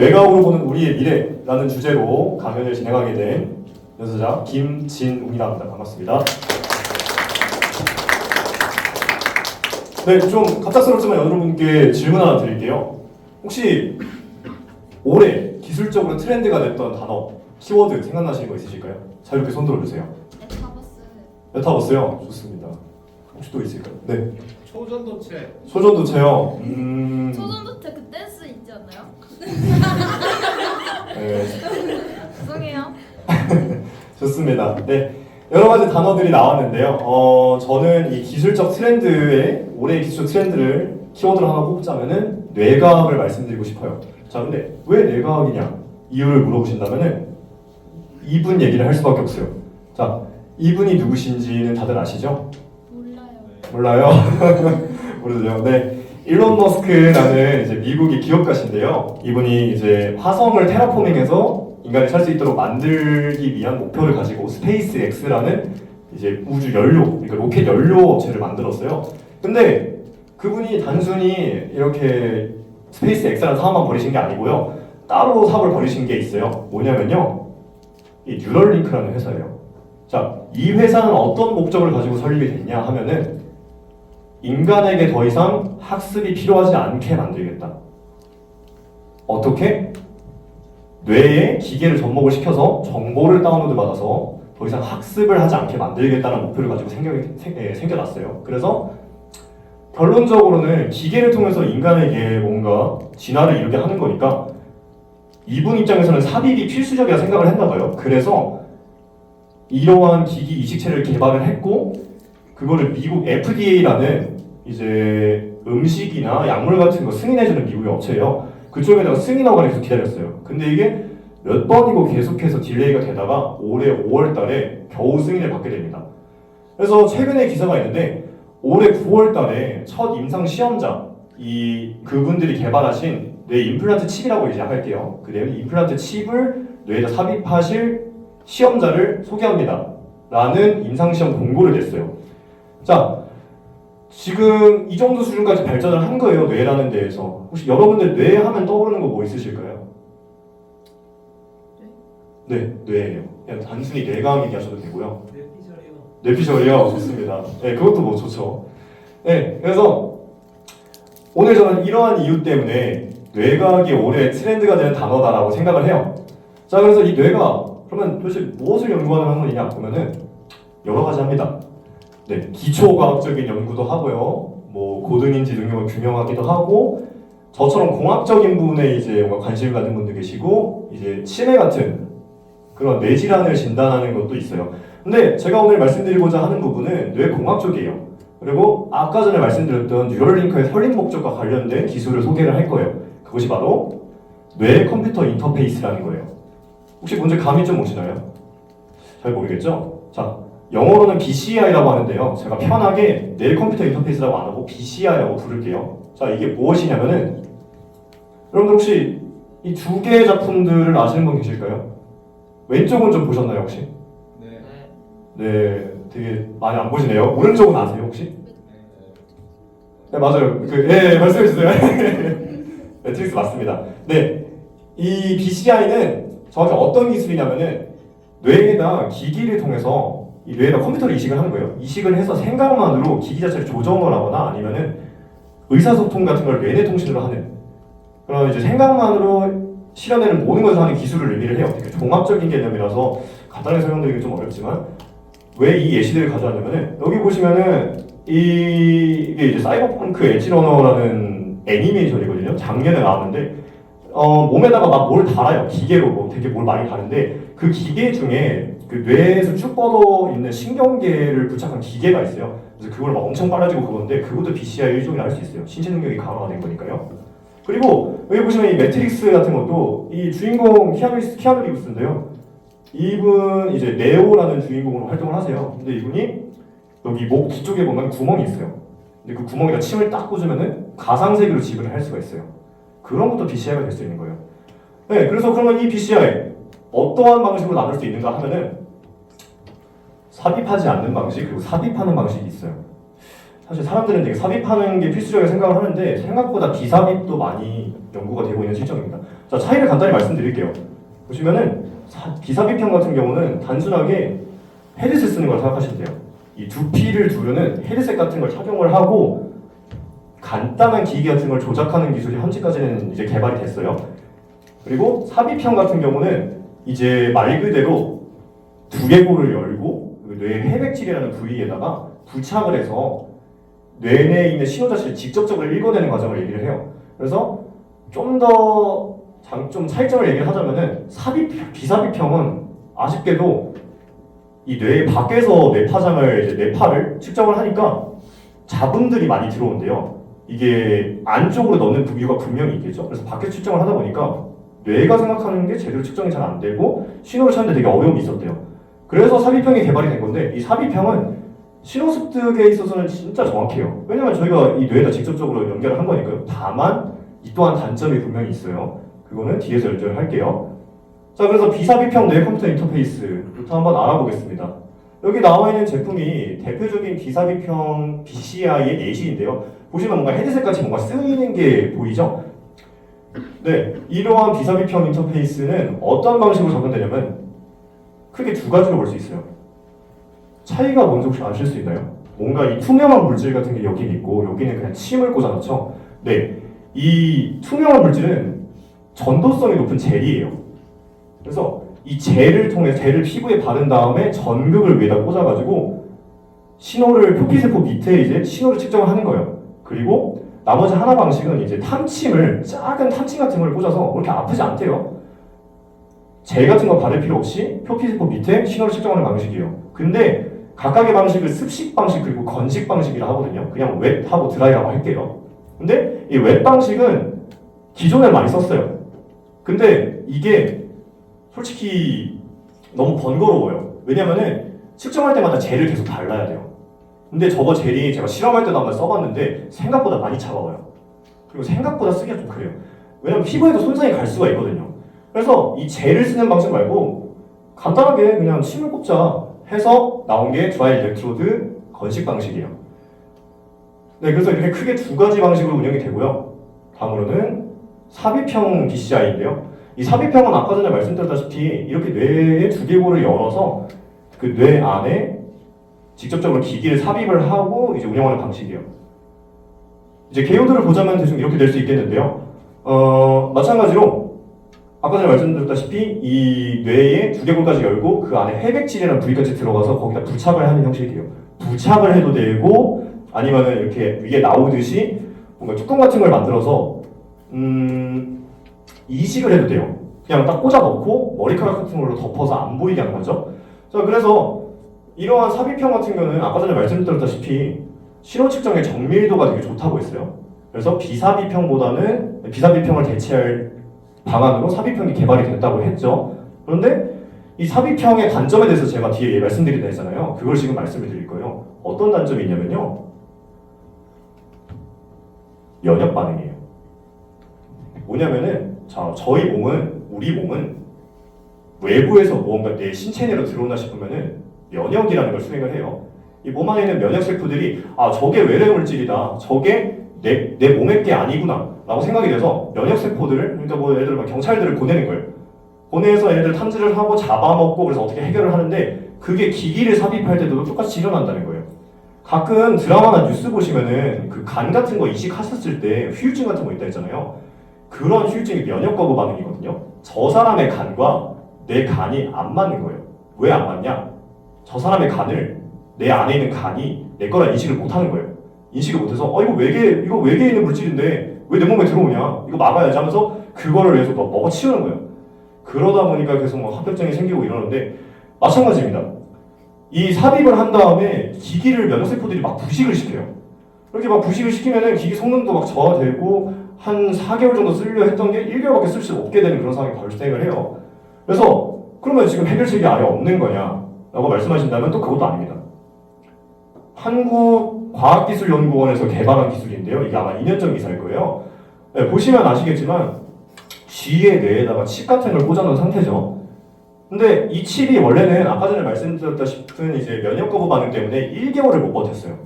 뇌과학으로 보는 우리의 미래라는 주제로 강연을 진행하게 된 연수자 김진웅이라 합니다. 반갑습니다. 네, 좀 갑작스럽지만 여러분께 질문 하나 드릴게요. 혹시 올해 기술적으로 트렌드가 됐던 단어, 키워드 생각나시는 거 있으실까요? 자유롭게 손 들어주세요. 메타버스 메타버스요? 좋습니다. 혹시 또 있을까요? 네. 초전도체 소전도체요. 음. 초전도체 그 댄스 있지 않나요? 네, 죄송해요. 좋습니다. 네. 여러 가지 단어들이 나왔는데요. 어, 저는 이 기술적 트렌드의 올해의 기술적 트렌드를 키워드로 하나 꼽자면은 뇌과학을 말씀드리고 싶어요. 자, 근데 왜 뇌과학이냐? 이유를 물어보신다면은 이분 얘기를 할 수밖에 없어요. 자, 이분이 누구신지는 다들 아시죠? 몰라요. 몰라요. 모르죠. 네. 일론 머스크라는 이제 미국의 기업가신데요. 이분이 이제 화성을 테라포밍해서 인간이 살 수 있도록 만들기 위한 목표를 가지고 스페이스 X라는 이제 우주 연료, 그러니까 로켓 연료 업체를 만들었어요. 근데 그분이 단순히 이렇게 스페이스 X라는 사업만 벌이신 게 아니고요. 따로 사업을 벌이신 게 있어요. 뭐냐면요. 이 뉴럴링크라는 회사예요. 자, 이 회사는 어떤 목적을 가지고 설립이 됐냐 하면은 인간에게 더 이상 학습이 필요하지 않게 만들겠다. 어떻게? 뇌에 기계를 접목을 시켜서 정보를 다운로드 받아서 더 이상 학습을 하지 않게 만들겠다는 목표를 가지고 생겨, 생, 예, 생겨났어요. 그래서 결론적으로는 기계를 통해서 인간에게 뭔가 진화를 이루게 하는 거니까 이분 입장에서는 삽입이 필수적이라 생각을 했나 봐요. 그래서 이러한 기기 이식체를 개발을 했고 그거를 미국 FDA라는 이제 음식이나 약물 같은 거 승인해주는 미국의 업체예요. 그쪽에다가 승인허가를 계속 기다렸어요. 근데 이게 몇 번이고 계속해서 딜레이가 되다가 올해 5월 달에 겨우 승인을 받게 됩니다. 그래서 최근에 기사가 있는데 올해 9월 달에 첫 임상 시험자 이 그분들이 개발하신 뇌 임플란트 칩이라고 이제 할게요. 그 뇌 임플란트 칩을 뇌에다 삽입하실 시험자를 소개합니다. 라는 임상시험 공고를 냈어요. 자, 지금 이 정도 수준까지 발전을 한 거예요, 뇌라는 데에서. 혹시 여러분들 뇌 하면 떠오르는 거 뭐 있으실까요? 네, 뇌예요. 그냥 단순히 뇌과학 얘기하셔도 되고요. 뇌피셜이요 뇌피셜이요, 좋습니다. 네, 그것도 뭐 좋죠. 네, 그래서 오늘 저는 이러한 이유 때문에 뇌과학이 올해 트렌드가 되는 단어다라고 생각을 해요. 자, 그래서 이 뇌과학, 그러면 도대체 무엇을 연구하는 학문이냐 보면은 여러 가지 합니다. 네, 기초 과학적인 연구도 하고요. 뭐 고등인지 능력을 규명하기도 하고 저처럼 공학적인 부분에 이제 뭔가 관심을 가진 분도 계시고 이제 치매 같은 그런 뇌 질환을 진단하는 것도 있어요. 근데 제가 오늘 말씀드리고자 하는 부분은 뇌공학 쪽이에요. 그리고 아까 전에 말씀드렸던 뉴럴링크의 설립 목적과 관련된 기술을 소개를 할 거예요. 그것이 바로 뇌 컴퓨터 인터페이스라는 거예요. 혹시 뭔지 감이 좀 오시나요? 잘 모르겠죠? 자, 영어로는 BCI라고 하는데요. 제가 편하게 뇌 컴퓨터 인터페이스라고 안 하고 BCI라고 부를게요. 자, 이게 무엇이냐면은 여러분들 혹시 이 두 개의 작품들을 아시는 분 계실까요? 왼쪽은 좀 보셨나요, 혹시? 네 네, 되게 많이 안 보시네요. 오른쪽은 아세요, 혹시? 네, 맞아요. 그, 예, 말씀해 주세요. 매트릭스 맞습니다. 네, 이 BCI는 정확히 어떤 기술이냐면은 뇌에다 기기를 통해서 이 뇌에다 컴퓨터를 이식을 하는 거예요. 이식을 해서 생각만으로 기기 자체를 조정을 하거나 아니면은 의사소통 같은 걸 뇌내 통신으로 하는 그런 이제 생각만으로 실현되는 모든 것을 하는 기술을 의미를 해요. 되게 종합적인 개념이라서 간단하게 설명드리기 좀 어렵지만 왜 이 예시들을 가져왔냐면은 여기 보시면은 이- 이게 이제 사이버펑크 엣지러너라는 애니메이션이거든요. 작년에 나왔는데 어, 몸에다가 막 뭘 달아요. 기계로 뭐 되게 뭘 많이 다는데 그 기계 중에 그 뇌에서 쭉 뻗어 있는 신경계를 부착한 기계가 있어요. 그래서 그걸 막 엄청 빨라지고 그건데 그것도 BCI 일종이라 할 수 있어요. 신체 능력이 강화가 된 거니까요. 그리고 여기 보시면 이 매트릭스 같은 것도 이 주인공 키아누, 키아누 리브스인데요. 이분 이제 네오라는 주인공으로 활동을 하세요. 근데 이분이 여기 목 뒤쪽에 보면 구멍이 있어요. 근데 그 구멍에다 침을 딱 꽂으면은 가상 세계로 지근을 할 수가 있어요. 그런 것도 BCI가 될 수 있는 거예요. 네, 그래서 그러면 이 BCI 어떠한 방식으로 나눌 수 있는가 하면은 삽입하지 않는 방식 그리고 삽입하는 방식이 있어요. 사실 사람들은 되게 삽입하는 게 필수적이라고 생각을 하는데 생각보다 비삽입도 많이 연구가 되고 있는 실정입니다. 자 차이를 간단히 말씀드릴게요. 보시면은 사- 비삽입형 같은 경우는 단순하게 헤드셋 쓰는 걸 생각하시면 돼요. 이 두피를 두르는 헤드셋 같은 걸 착용을 하고 간단한 기기 같은 걸 조작하는 기술이 현재까지는 이제 개발이 됐어요. 그리고 삽입형 같은 경우는 이제 말 그대로 두개골을 열고 그 뇌 회백질이라는 부위에다가 부착을 해서 뇌 내에 있는 신호 자체를 직접적으로 읽어내는 과정을 얘기를 해요. 그래서 좀더 장점 차이점을 얘기를 하자면은 삽입 비삽입형은 아쉽게도 이 뇌 밖에서 뇌파장을 이제 뇌파를 측정을 하니까 자분들이 많이 들어온대요. 이게 안쪽으로 넣는 이유가 분명히 있겠죠. 그래서 밖에 측정을 하다 보니까 뇌가 생각하는 게 제대로 측정이 잘 안 되고 신호를 찾는데 되게 어려움이 있었대요. 그래서 삽입형이 개발이 된 건데 이 삽입형은 신호 습득에 있어서는 진짜 정확해요. 왜냐면 저희가 이 뇌에다 직접적으로 연결을 한 거니까요. 다만 이 또한 단점이 분명히 있어요. 그거는 뒤에서 연결을 할게요. 자, 그래서 비삽입형 뇌 컴퓨터 인터페이스부터 한번 알아보겠습니다. 여기 나와 있는 제품이 대표적인 비삽입형 BCI의 예시인데요. 보시면 뭔가 헤드셋 같이 뭔가 쓰이는 게 보이죠? 네, 이러한 비삽입형 인터페이스는 어떤 방식으로 접근되냐면 크게 두 가지로 볼 수 있어요. 차이가 뭔지 혹시 아실 수 있나요? 뭔가 이 투명한 물질 같은 게 여기 있고 여기는 그냥 침을 꽂아놨죠. 네, 이 투명한 물질은 전도성이 높은 젤이에요. 그래서 이 젤을 통해 젤을 피부에 바른 다음에 전극을 위에다 꽂아가지고 신호를 표피세포 밑에 이제 신호를 측정을 하는 거예요. 그리고 나머지 하나 방식은 이제 탐침을 작은 탐침 같은 걸 꽂아서 그렇게 아프지 않대요. 젤 같은 거 바를 필요 없이 표피세포 밑에 신호를 측정하는 방식이에요. 근데 각각의 방식을 습식 방식 그리고 건식 방식이라 하거든요. 그냥 웹하고 드라이라고 할게요. 근데 이 웹 방식은 기존에 많이 썼어요. 근데 이게 솔직히 너무 번거로워요. 왜냐면은 측정할 때마다 젤을 계속 발라야 돼요. 근데 저거 젤이 제가 실험할 때도 한번 써봤는데 생각보다 많이 차가워요. 그리고 생각보다 쓰기가 좀 그래요. 왜냐면 피부에도 손상이 갈 수가 있거든요. 그래서 이 젤을 쓰는 방식 말고 간단하게 그냥 침을 꽂자 해서 나온 게 드라이 일렉트로드 건식 방식이에요. 네, 그래서 이렇게 크게 두 가지 방식으로 운영이 되고요. 다음으로는 삽입형 BCI인데요. 이 삽입형은 아까 전에 말씀드렸다시피 이렇게 뇌의 두개골을 열어서 그 뇌 안에 직접적으로 기기를 삽입을 하고 이제 운영하는 방식이에요. 이제 개요들을 보자면 대충 이렇게 될 수 있겠는데요. 어, 마찬가지로 아까 전에 말씀드렸다시피 이 뇌의 두개골까지 열고 그 안에 회백질이라는 부위까지 들어가서 거기다 부착을 하는 형식이에요. 부착을 해도 되고 아니면은 이렇게 위에 나오듯이 뭔가 뚜껑 같은 걸 만들어서 음, 이식을 해도 돼요. 그냥 딱 꽂아 넣고 머리카락 같은 걸로 덮어서 안 보이게 하는 거죠. 자, 그래서 이러한 삽입형 같은 경우는 아까 전에 말씀드렸다시피 신호 측정의 정밀도가 되게 좋다고 했어요. 그래서 비삽입형보다는 비삽입형을 대체할 방안으로 삽입형이 개발이 됐다고 했죠. 그런데 이 삽입형의 단점에 대해서 제가 뒤에 말씀드린다 했잖아요. 그걸 지금 말씀을 드릴 거예요. 어떤 단점이 있냐면요. 면역 반응이에요. 뭐냐면은 자 저희 몸은 우리 몸은 외부에서 무언가 내 신체 내로 들어온다 싶으면은 면역이라는 걸 수행을 해요. 이 몸 안에 있는 면역 세포들이 아 저게 외래 물질이다. 저게 내, 내 몸의 게 아니구나. 라고 생각이 돼서 면역 세포들을 그러니까 뭐 예를 들어 막 경찰들을 보내는 거예요. 보내서 얘들 탐지를 하고 잡아먹고 그래서 어떻게 해결을 하는데 그게 기기를 삽입할 때도 똑같이 일어난다는 거예요. 가끔 드라마나 뉴스 보시면은 그 간 같은 거 이식하셨을 때 후유증 같은 거 있다 했잖아요. 그런 후유증이 면역 거부 반응이거든요. 저 사람의 간과 내 간이 안 맞는 거예요. 왜 안 맞냐? 저 사람의 간을 내 안에 있는 간이 내 거라 인식을 못 하는 거예요. 인식을 못해서 어 이거 외계 이거 외계에 있는 물질인데 왜 내 몸에 들어오냐? 이거 막아야지 하면서 그거를 계속 막 먹어치우는 거예요. 그러다 보니까 계속 막 합병증이 생기고 이러는데 마찬가지입니다. 이 삽입을 한 다음에 기기를 면역세포들이 막 부식을 시켜요. 이렇게 막 부식을 시키면은 기기 성능도 막 저하되고 한 4개월 정도 쓰려 했던 게 1개월밖에 쓸 수 없게 되는 그런 상황이 발생을 해요. 그래서 그러면 지금 해결책이 아예 없는 거냐? 라고 말씀하신다면 또 그것도 아닙니다. 한국 과학기술연구원에서 개발한 기술인데요. 이게 아마 2년 전 기사일 거예요. 네, 보시면 아시겠지만 쥐의 뇌에다가 칩 같은 걸 꽂아놓은 상태죠. 근데 이 칩이 원래는 아까 전에 말씀드렸다시피 이제 면역 거부 반응 때문에 1개월을 못 버텼어요.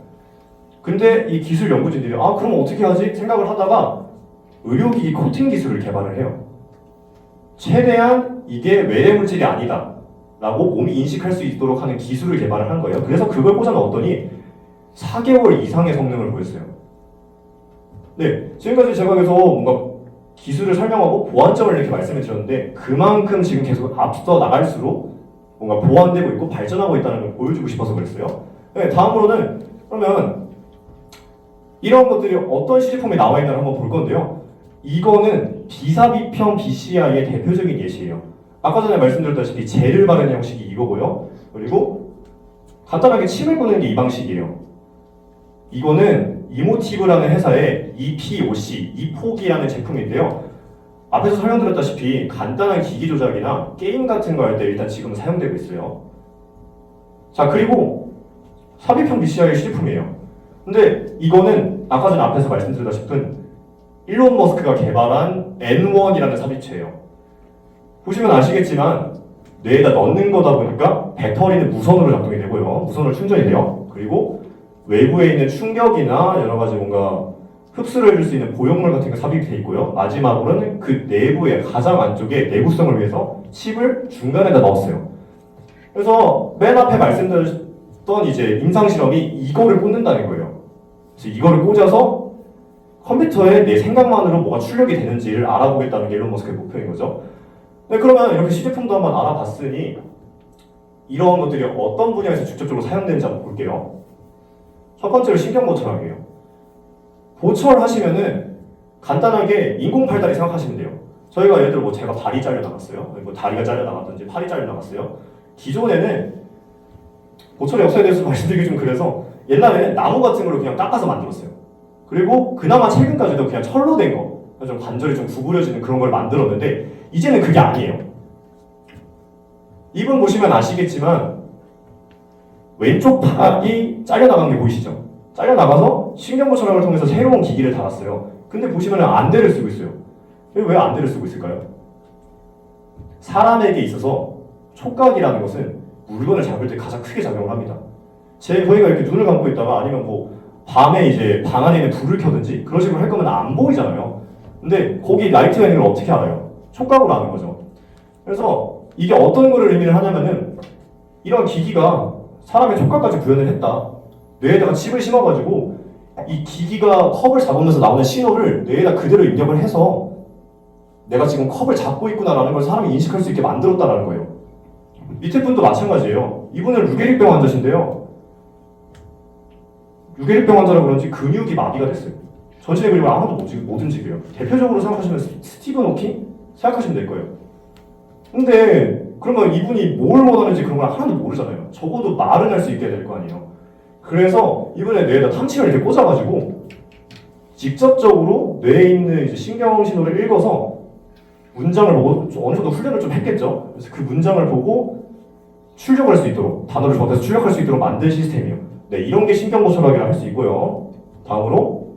근데 이 기술 연구진들이 아 그럼 어떻게 하지 생각을 하다가 의료기기 코팅 기술을 개발을 해요. 최대한 이게 외래 물질이 아니다. 라고 몸이 인식할 수 있도록 하는 기술을 개발을 한 거예요. 그래서 그걸 꽂아 넣었더니 4개월 이상의 성능을 보였어요. 네, 지금까지 제가 계속 뭔가 기술을 설명하고 보완점을 이렇게 말씀해 드렸는데 그만큼 지금 계속 앞서 나갈수록 뭔가 보완되고 있고 발전하고 있다는 걸 보여주고 싶어서 그랬어요. 네, 다음으로는 그러면 이런 것들이 어떤 시제품에 나와 있나 한번 볼 건데요. 이거는 비사비평 BCI의 대표적인 예시예요. 아까 전에 말씀드렸다시피 젤을 바르는 형식이 이거고요. 그리고 간단하게 침을 꽂는 게 이 방식이에요. 이거는 이모티브라는 회사의 EPOC, 이폭이라는 제품인데요. 앞에서 설명드렸다시피 간단한 기기 조작이나 게임 같은 거 할 때 일단 지금 사용되고 있어요. 자, 그리고 삽입형 BCI의 시제품이에요. 근데 이거는 아까 전에 앞에서 말씀드렸다시피 일론 머스크가 개발한 N1이라는 삽입체예요. 보시면 아시겠지만 뇌에다 넣는 거다 보니까 배터리는 무선으로 작동이 되고요. 무선으로 충전이 돼요. 그리고 외부에 있는 충격이나 여러 가지 뭔가 흡수를 해줄 수 있는 보형물 같은 게 삽입이 돼 있고요. 마지막으로는 그 내부의 가장 안쪽에 내구성을 위해서 칩을 중간에다 넣었어요. 그래서 맨 앞에 말씀드렸던 이제 임상 실험이 이거를 꽂는다는 거예요. 그래서 이거를 꽂아서 컴퓨터에 내 생각만으로 뭐가 출력이 되는지를 알아보겠다는 게 일론 머스크의 목표인 거죠. 네, 그러면 이렇게 시제품도 한번 알아봤으니 이러한 것들이 어떤 분야에서 직접적으로 사용되는지 한번 볼게요. 첫 번째로 신경 보철학이에요. 보철하시면은 간단하게 인공 팔다리 생각하시면 돼요. 저희가 예를 들어 뭐 제가 발이 잘려 나갔어요. 뭐 다리가 잘려 나갔든지 팔이 잘려 나갔어요. 기존에는 보철의 역사에 대해서 말씀드리기 좀 그래서 옛날에는 나무 같은 걸로 그냥 깎아서 만들었어요. 그리고 그나마 최근까지도 그냥 철로 된 거, 좀 관절이 좀 구부려지는 그런 걸 만들었는데 이제는 그게 아니에요. 이분 보시면 아시겠지만 왼쪽 팔이 잘려나간 게 보이시죠? 잘려나가서 신경부 철학을 통해서 새로운 기기를 달았어요. 근데 보시면 안대를 쓰고 있어요. 왜 안대를 쓰고 있을까요? 사람에게 있어서 촉각이라는 것은 물건을 잡을 때 가장 크게 작용을 합니다. 제 저희가 이렇게 눈을 감고 있다가 아니면 뭐 밤에 이제 방 안에 있는 불을 켜든지 그런 식으로 할 거면 안 보이잖아요. 근데 거기 라이트가 있는 걸 어떻게 알아요? 촉각으로 아는 거죠. 그래서 이게 어떤 거를 의미를 하냐면은 이런 기기가 사람의 촉각까지 구현을 했다. 뇌에다가 칩을 심어가지고 이 기기가 컵을 잡으면서 나오는 신호를 뇌에다 그대로 입력을 해서 내가 지금 컵을 잡고 있구나라는 걸 사람이 인식할 수 있게 만들었다라는 거예요. 밑에 분도 마찬가지예요. 이분은 루게릭병 환자신데요. 루게릭병 환자라 그런지 근육이 마비가 됐어요. 전신의 근육을 아무도 못, 지- 못 움직여요. 대표적으로 생각하시면 스- 스티븐 호킹 생각하시면 될 거예요. 근데 그러면 이분이 뭘 원하는지 그런 걸 하나도 모르잖아요. 적어도 말은 할 수 있게 될 거 아니에요. 그래서 이번에 뇌에다 탐침을 이렇게 꽂아가지고 직접적으로 뇌에 있는 이제 신경 신호를 읽어서 문장을 보고 좀 어느 정도 훈련을 좀 했겠죠. 그래서 그 문장을 보고 출력할 수 있도록 단어를 조합해서 출력할 수 있도록 만든 시스템이에요. 네, 이런 게 신경 고철학이라 할 수 있고요. 다음으로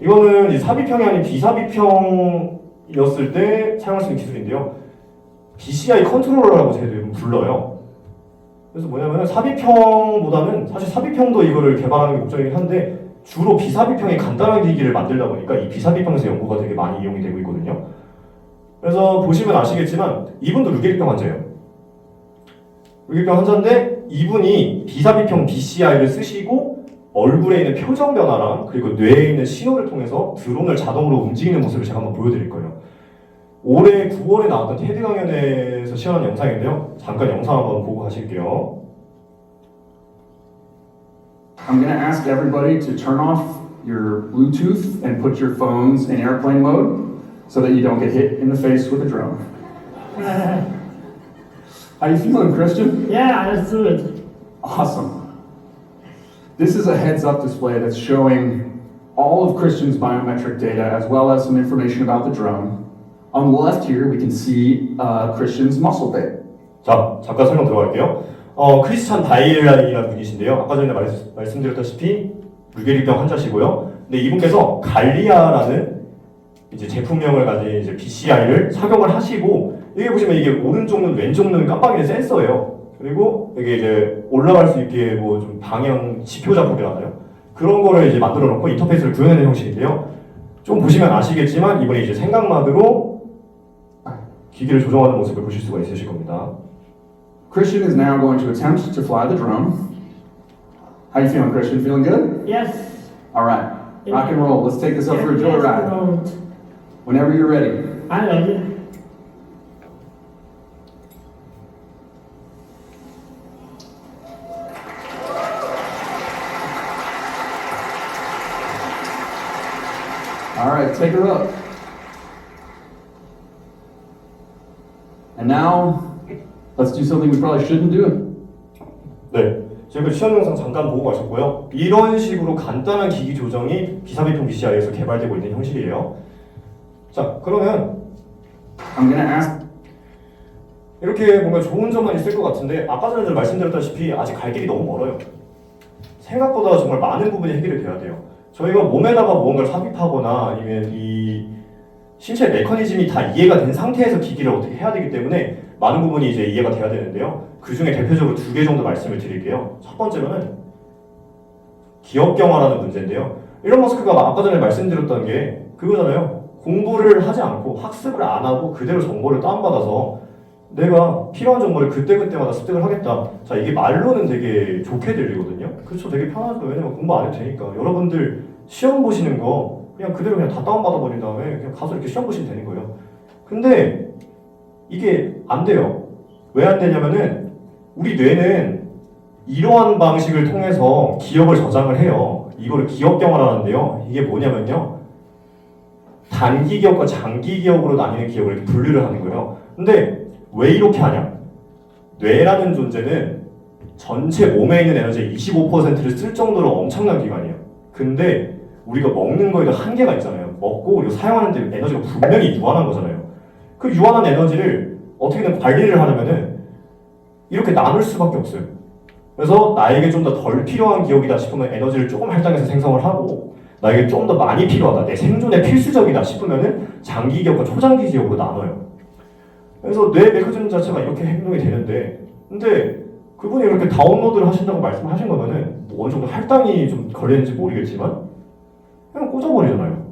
이거는 이제 삽입형이 아닌 비삽입형이었을 때 사용할 수 있는 기술인데요. BCI 컨트롤러라고 저희들은 불러요. 그래서 뭐냐면 삽입형보다는 사실 삽입형도 이거를 개발하는 게 목적이긴 한데 주로 비삽입형의 간단한 기기를 만들다 보니까 이 비삽입형에서 연구가 되게 많이 이용이 되고 있거든요. 그래서 보시면 아시겠지만 이분도 루게릭병 환자예요. 루게릭병 환자인데 이분이 비삽입형 BCI를 쓰시고 얼굴에 있는 표정 변화랑 그리고 뇌에 있는 신호를 통해서 드론을 자동으로 움직이는 모습을 제가 한번 보여드릴 거예요. 올해 9월에 나왔던 테드 강연에서 시연한 영상인데요. 잠깐 영상 한번 보고 가실게요. I'm going to ask everybody to turn off your Bluetooth and put your phones in airplane mode so that you don't get hit in the face with a drone. How you feeling, Christian? Yeah, that's good. Awesome. This is a heads-up display that's showing all of Christian's biometric data as well as some information about the drone. On the left here, we can see uh, Christian's muscle bit. 자, 잠깐 설명 들어갈게요. 어, 크리스찬 다이엘라이라는 분이신데요. 아까 전에 말, 말씀드렸다시피 루게릭병 환자시고요. 근데 이분께서 갈리아라는 이제 제품명을 가진 이제 BCI를 착용을 하시고 여기 보시면 이게 오른쪽 눈, 왼쪽 눈 깜빡이는 센서예요. 그리고 이게 이제 올라갈 수 있게 뭐 좀 방향 지표 작업이라나요? 그런 거를 이제 만들어 놓고 인터페이스를 구현하는 형식인데요. 좀 보시면 아시겠지만 이번에 이제 생각만으로 기기를 조정하는 모습을 보실 수가 있으실 겁니다. Christian is now going to attempt to fly the drone. How you feeling, Christian? Feeling good? Yes. All right. Rock and roll. Let's take this up for a Yes, joyride. Lord. Whenever you're ready. I love you. All right, take her up. Now, let's do something we probably shouldn't do. 네, 지금 시험 영상 잠깐 보고 가셨고요. 이런 식으로 간단한 기기 조정이 비사비평 BCI에서 개발되고 있는 형식이에요. 자, 그러면 I'm gonna ask. 이렇게 뭔가 좋은 점만 있을 것 같은데 아까 전에 좀 말씀드렸다시피 아직 갈 길이 너무 멀어요. 생각보다 정말 많은 부분이 해결이 돼야 돼요. 저희가 몸에다가 무언가를 삽입하거나 아니면 이 신체 메커니즘이 다 이해가 된 상태에서 기기를 어떻게 해야 되기 때문에 많은 부분이 이제 이해가 돼야 되는데요. 그 중에 대표적으로 두 개 정도 말씀을 드릴게요. 첫 번째로는 기억경화라는 문제인데요. 일론 머스크가 아까 전에 말씀드렸던 게 그거잖아요. 공부를 하지 않고 학습을 안 하고 그대로 정보를 다운받아서 내가 필요한 정보를 그때그때마다 습득을 하겠다. 자, 이게 말로는 되게 좋게 들리거든요. 그렇죠. 되게 편하죠. 왜냐면 공부 안 해도 되니까. 여러분들 시험 보시는 거 그냥 그대로 그냥 다 다운받아 버린 다음에 그냥 가서 이렇게 시험 보시면 되는 거예요. 근데 이게 안 돼요. 왜 안 되냐면은 우리 뇌는 이러한 방식을 통해서 기억을 저장을 해요. 이거를 기억경화라는데요. 이게 뭐냐면요. 단기 기억과 장기 기억으로 나뉘는 기억을 이렇게 분류를 하는 거예요. 근데 왜 이렇게 하냐? 뇌라는 존재는 전체 몸에 있는 에너지의 25%를 쓸 정도로 엄청난 기관이에요. 근데 우리가 먹는 거에도 한계가 있잖아요. 먹고 우리가 사용하는데 에너지가 분명히 유한한 거잖아요. 그 유한한 에너지를 어떻게든 관리를 하려면은 이렇게 나눌 수밖에 없어요. 그래서 나에게 좀 더 덜 필요한 기억이다 싶으면 에너지를 조금 할당해서 생성을 하고 나에게 좀 더 많이 필요하다, 내 생존에 필수적이다 싶으면은 장기 기억과 초장기 기억으로 나눠요. 그래서 뇌 메커니즘 자체가 이렇게 행동이 되는데, 근데 그분이 이렇게 다운로드를 하신다고 말씀하신 거면은 뭐 어느 정도 할당이 좀 걸리는지 모르겠지만 그냥 꽂아버리잖아요.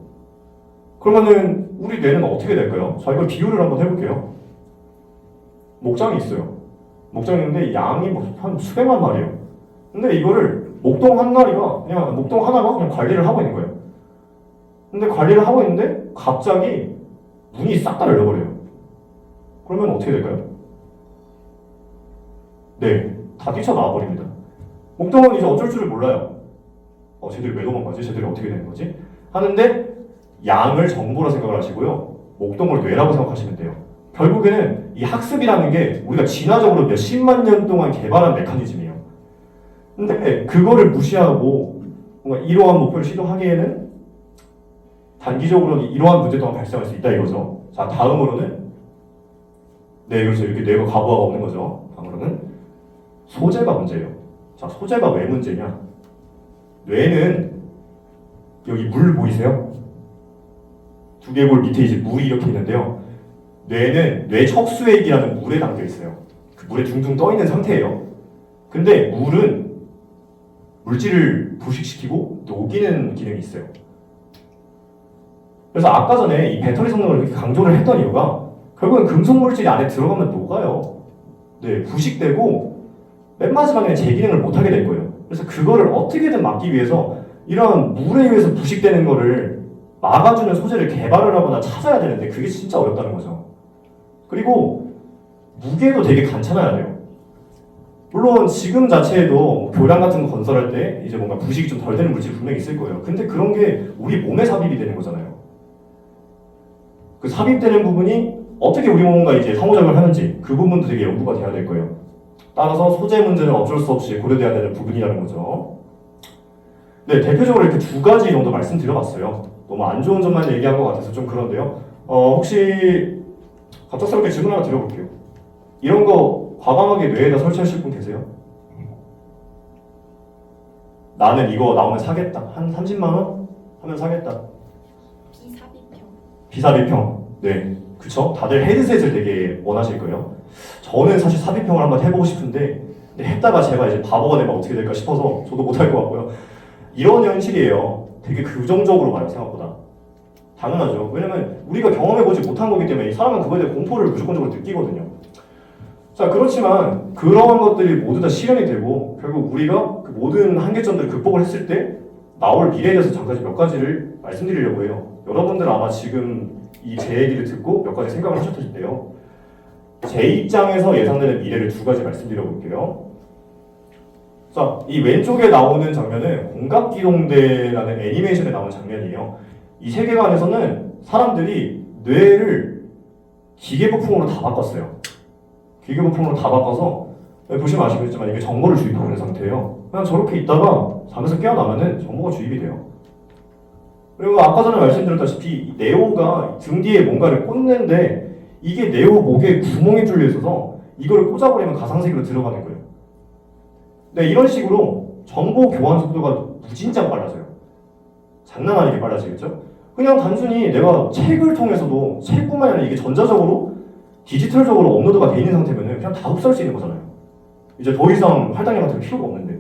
그러면은 우리 뇌는 어떻게 될까요? 자 이걸 비유를 한번 해볼게요. 목장이 있어요. 목장이 있는데 양이 뭐한 수백만 마리예요. 근데 이거를 목동 한 마리가 그냥 목동 하나가 그냥 관리를 하고 있는 거예요. 근데 관리를 하고 있는데 갑자기 문이 싹 다 열려버려요. 그러면 어떻게 될까요? 네, 다 뛰쳐나와 버립니다. 목동은 이제 어쩔 줄을 몰라요. 어, 쟤들이 왜 도망가지? 쟤들이 어떻게 되는 거지? 하는데 양을 정보로 생각을 하시고요. 목동을 뇌라고 생각하시면 돼요. 결국에는 이 학습이라는 게 우리가 진화적으로 몇십만 년 동안 개발한 메커니즘이에요. 근데 그거를 무시하고 뭔가 이러한 목표를 시도하기에는 단기적으로는 이러한 문제 또한 발생할 수 있다 이거죠. 자, 다음으로는 네, 그렇죠. 이렇게 뇌가 과부하가 없는 거죠. 다음으로는 소재가 문제예요. 자, 소재가 왜 문제냐? 뇌는 여기 물 보이세요? 두개골 밑에 이제 물이 이렇게 있는데요. 뇌는 뇌 척수액이라는 물에 담겨 있어요. 그 물에 둥둥 떠 있는 상태예요. 근데 물은 물질을 부식시키고 녹이는 기능이 있어요. 그래서 아까 전에 이 배터리 성능을 이렇게 강조를 했던 이유가 결국은 금속 물질이 안에 들어가면 녹아요. 네, 부식되고 맨 마지막에는 재기능을 못하게 될 거예요. 그래서 그거를 어떻게든 막기 위해서 이런 물에 의해서 부식되는 거를 막아주는 소재를 개발을 하거나 찾아야 되는데 그게 진짜 어렵다는 거죠. 그리고 무게도 되게 간단해야 돼요. 물론 지금 자체에도 뭐 교량 같은 거 건설할 때 이제 뭔가 부식이 좀 덜 되는 물질이 분명히 있을 거예요. 근데 그런 게 우리 몸에 삽입이 되는 거잖아요. 그 삽입되는 부분이 어떻게 우리 몸과 이제 상호작용을 하는지 그 부분도 되게 연구가 돼야 될 거예요. 따라서 소재 문제는 어쩔 수 없이 고려돼야 되는 부분이라는 거죠. 네, 대표적으로 이렇게 두 가지 정도 말씀드려봤어요. 너무 안 좋은 점만 얘기한 것 같아서 좀 그런데요. 어, 혹시 갑작스럽게 질문 하나 드려볼게요. 이런 거 과감하게 뇌에다 설치하실 분 계세요? 나는 이거 나오면 사겠다. 한 30만 원 하면 사겠다. 비사비평. 비삽입형. 네. 그쵸? 다들 헤드셋을 되게 원하실 거예요. 저는 사실 삽입형을 한번 해보고 싶은데, 했다가 제가 이제 바보가 되면 어떻게 될까 싶어서 저도 못할 것 같고요. 이런 현실이에요. 되게 긍정적으로 봐요, 생각보다. 당연하죠. 왜냐면 우리가 경험해보지 못한 거기 때문에 이 사람은 그거에 대해 공포를 무조건적으로 느끼거든요. 자, 그렇지만 그러한 것들이 모두 다 실현이 되고 결국 우리가 그 모든 한계점들을 극복을 했을 때 나올 미래에 대해서 잠깐 몇 가지를 말씀드리려고 해요. 여러분들 아마 지금 이 제 얘기를 듣고 몇 가지 생각을 하셨을 텐데요. 제 입장에서 예상되는 미래를 두 가지 말씀드려 볼게요. 자, 이 왼쪽에 나오는 장면은 공각기동대라는 애니메이션에 나오는 장면이에요. 이 세계관에서는 사람들이 뇌를 기계 부품으로 다 바꿨어요. 기계 부품으로 다 바꿔서 네, 보시면 아시겠지만 이게 정보를 주입하고 있는 상태예요. 그냥 저렇게 있다가 잠에서 깨어나면은 정보가 주입이 돼요. 그리고 아까 전에 말씀드렸다시피 이 네오가 등 뒤에 뭔가를 꽂는데 이게 네오 목에 구멍이 뚫려 있어서 이거를 꽂아버리면 가상세계로 들어가는 거예요. 네, 이런 식으로 정보 교환 속도가 무진장 빨라져요. 장난 아니게 빨라지겠죠? 그냥 단순히 내가 책을 통해서도 책뿐만 아니라 이게 전자적으로 디지털적으로 업로드가 돼 있는 상태면 그냥 다 흡수할 수 있는 거잖아요. 이제 더 이상 할당량 같은 거 필요가 없는데.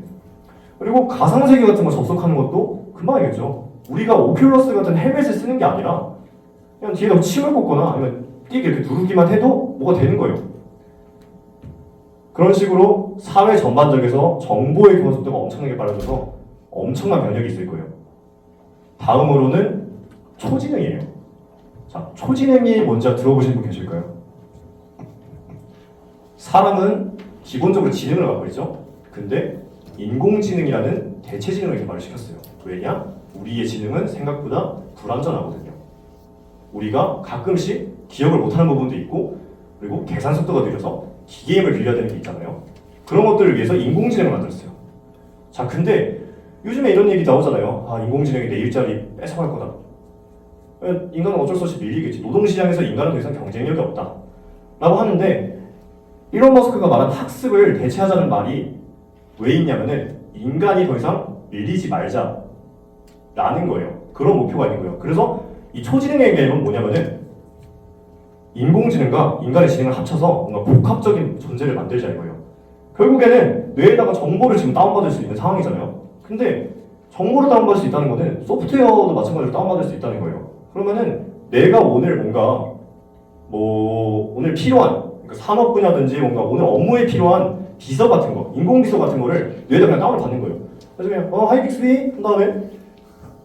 그리고 가상세계 같은 거 접속하는 것도 금방 알겠죠. 우리가 오큘러스 같은 헬멧을 쓰는 게 아니라 그냥 뒤에다 침을 꽂거나 아니면 띡 이렇게 누르기만 해도 뭐가 되는 거예요. 그런 식으로 사회 전반적에서 정보의 교환 속도가 엄청나게 빨라져서 엄청난 변혁이 있을 거예요. 다음으로는 초지능이에요. 자, 초지능이 뭔지 들어보신 분 계실까요? 사람은 기본적으로 지능을 갖고 있죠. 근데 인공지능이라는 대체 지능을 개발을 시켰어요. 왜냐? 우리의 지능은 생각보다 불완전하거든요. 우리가 가끔씩 기억을 못하는 부분도 있고 그리고 계산 속도가 느려서 기계임을 빌려야 되는 게 있잖아요. 그런 것들을 위해서 인공지능을 만들었어요. 자, 근데 요즘에 이런 얘기 나오잖아요. 아, 인공지능이 내 일자리 뺏어갈 거다. 인간은 어쩔 수 없이 밀리겠지. 노동시장에서 인간은 더 이상 경쟁력이 없다. 라고 하는데 일론 머스크가 말한 학습을 대체하자는 말이 왜 있냐면은 인간이 더 이상 밀리지 말자. 라는 거예요. 그런 목표가 있는 거예요. 그래서 이 초지능의 개념은 뭐냐면은 인공지능과 인간의 지능을 합쳐서 뭔가 복합적인 존재를 만들자 이거예요. 결국에는 뇌에다가 정보를 지금 다운받을 수 있는 상황이잖아요. 근데 정보를 다운받을 수 있다는 거는 소프트웨어도 마찬가지로 다운받을 수 있다는 거예요. 그러면은 내가 오늘 뭔가 뭐 오늘 필요한 그러니까 산업 분야든지 뭔가 오늘 업무에 필요한 비서 같은 거, 인공 비서 같은 거를 뇌에다 그냥 다운을 받는 거예요. 그래서 그냥 어 하이 빅스비 한 다음에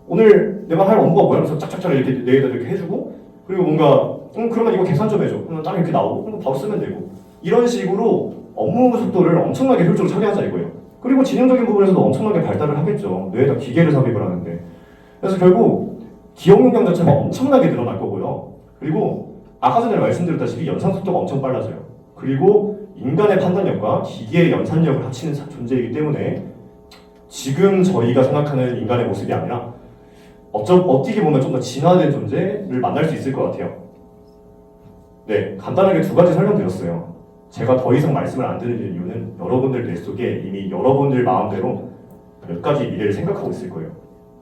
오늘 내가 할 업무가 뭐야? 그래서 짝짝짝 이렇게 뇌에다 이렇게 해주고 그리고 뭔가 음 그러면 이거 계산 좀 해줘. 그러면 딱 이렇게 나오고 그럼 바로 쓰면 되고 이런 식으로 업무 속도를 엄청나게 효율적으로 처리하자 이거예요. 그리고 지능적인 부분에서도 엄청나게 발달을 하겠죠. 뇌에다 기계를 삽입을 하는데 그래서 결국 기억 능력 자체가 엄청나게 늘어날 거고요. 그리고 아까 전에 말씀드렸다시피 연산 속도가 엄청 빨라져요. 그리고 인간의 판단력과 기계의 연산력을 합치는 사- 존재이기 때문에 지금 저희가 생각하는 인간의 모습이 아니라 어쩌, 어떻게 보면 좀 더 진화된 존재를 만날 수 있을 것 같아요. 네, 간단하게 두 가지 설명드렸어요. 제가 더 이상 말씀을 안 드리는 이유는 여러분들 뇌 속에 이미 여러분들 마음대로 몇 가지 미래를 생각하고 있을 거예요.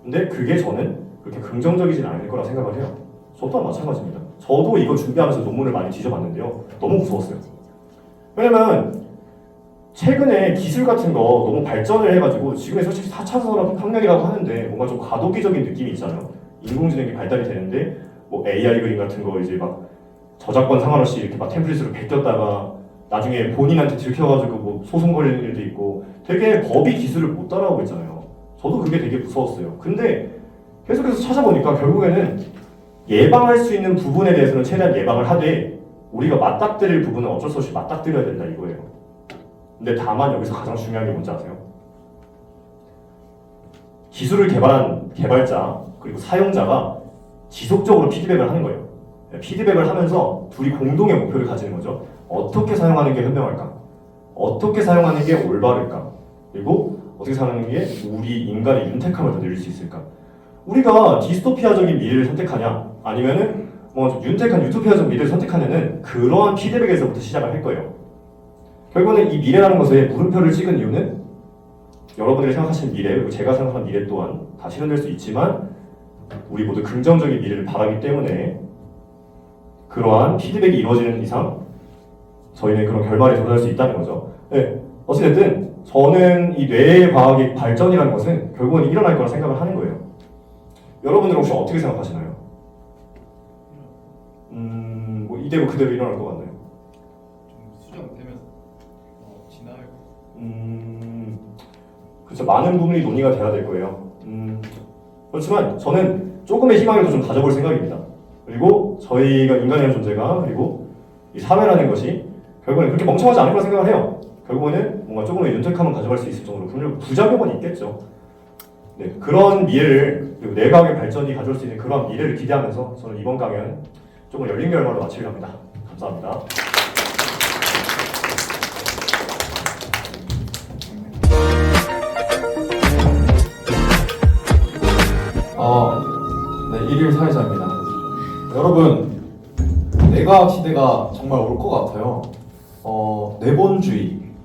근데 그게 저는 그렇게 긍정적이진 않을 거라 생각을 해요. 저 또한 마찬가지입니다. 저도 이거 준비하면서 논문을 많이 뒤져봤는데요. 너무 무서웠어요. 왜냐면 최근에 기술 같은 거 너무 발전을 해가지고 지금의 솔직히 4차 산업혁명이라고 하는데 뭔가 좀 과도기적인 느낌이 있잖아요. 인공지능이 발달이 되는데 뭐 AI 그림 같은 거 이제 막 저작권 상관없이 이렇게 막 템플릿으로 베꼈다가 나중에 본인한테 들켜가지고 뭐 소송 걸리는 일도 있고 되게 법이 기술을 못 따라오고 있잖아요. 저도 그게 되게 무서웠어요. 근데 계속해서 찾아보니까 결국에는 예방할 수 있는 부분에 대해서는 최대한 예방을 하되 우리가 맞닥뜨릴 부분은 어쩔 수 없이 맞닥뜨려야 된다 이거예요. 근데 다만 여기서 가장 중요한 게 뭔지 아세요? 기술을 개발한 개발자 그리고 사용자가 지속적으로 피드백을 하는 거예요. 네, 피드백을 하면서 둘이 공동의 목표를 가지는 거죠. 어떻게 사용하는 게 현명할까? 어떻게 사용하는 게 올바를까? 그리고 어떻게 사용하는 게 우리 인간의 윤택함을 더 늘릴 수 있을까? 우리가 디스토피아적인 미래를 선택하냐? 아니면은 뭐좀 윤택한 유토피아적 미래를 선택하냐는 그러한 피드백에서부터 시작을 할 거예요. 결국은 이 미래라는 것에 물음표를 찍은 이유는 여러분들이 생각하시는 미래 그리고 제가 생각하는 미래 또한 다 실현될 수 있지만 우리 모두 긍정적인 미래를 바라기 때문에 그러한 피드백이 이루어지는 이상 저희는 그런 결말에 도달할 수 있다는 거죠. 네. 어찌됐든 저는 이 뇌과학의 발전이라는 것은 결국은 일어날 거라 생각을 하는 거예요. 여러분들 혹시 어떻게 생각하시나요? 음, 뭐 이대로 그대로 일어날 것 같나요? 좀 수정되면서 어, 진화할 거. 음, 그렇죠. 많은 부분이 논의가 돼야 될 거예요. 음, 그렇지만 저는 조금의 희망을 좀 가져볼 생각입니다. 그리고 저희가 인간이라는 존재가 그리고 이 사회라는 것이 결국에는 그렇게 멍청하지 않을 거라 생각을 해요. 결국에는 뭔가 조금의 윤택함을 가져갈 수 있을 정도로 분명 부작용은 있겠죠. 네, 그런 미래를 그리고 내각의 발전이 가져올 수 있는 그런 미래를 기대하면서 저는 이번 강연 조금 열린 결말로 마치려 합니다. 감사합니다. 여러분, 내각 시대가 정말 올 것 같아요. 어, 내본주의,